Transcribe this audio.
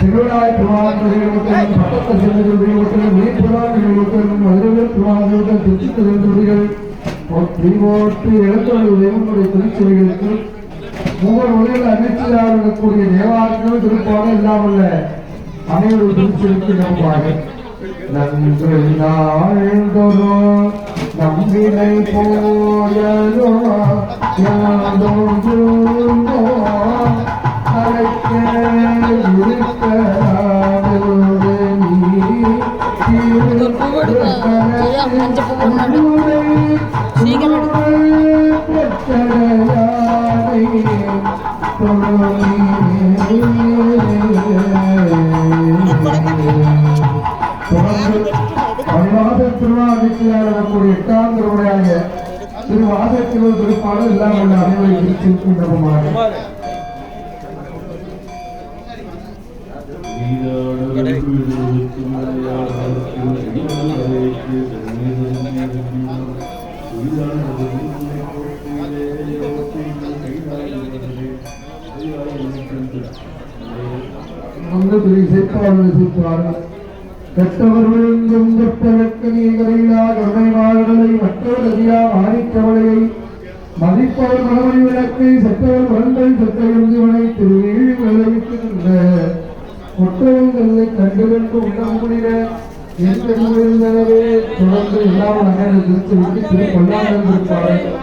திருவிழாய் திருவாரூர் பக்கத்து செல்லுகள் மீட்புறான் மதுரைகள் திருவாரூர் திருச்சி திருநெல்வேலிகள் போட்டு எழுத்தொழில் உங்களுடைய திருச்சிவைகளுக்கு மூவர் உலகில் அமைச்சராக இருக்கக்கூடிய தேவாலயங்கள் திருப்பாக இல்லாமல்ல அனைவரும் திருச்சிற்கு நம்பாக நன்று நாள்தொரு நம்பினை போயலோ யாதொன்றுமோ அழைக்க நீ திருவாதித்தியாளர்களுடைய எட்டாம் திருமுறையாக திருவாதத்தில் திருப்பாடல் இல்லாமல் அனைவரை பிரிச்சிருக்கின்றமாக வந்து திரு இசைப்பாளர் இசைப்பாளர் கெட்டவர்கள் எங்கும் கருணை வாழ்களை மற்றவர் அறியா மாணிக்கவளையை மதிப்பவர் மனமொழி விளக்கை செத்தவர் மரங்கள் செத்தவர்களை திருவிழி விளைவிக்கின்ற ஒற்றவங்களை கண்டுகொண்டு உண்ணமுடிய எந்த தொடர்ந்து எல்லாம் அண்ணன் திருச்சி விட்டு திரு கொள்ளாமல் இருப்பார்கள்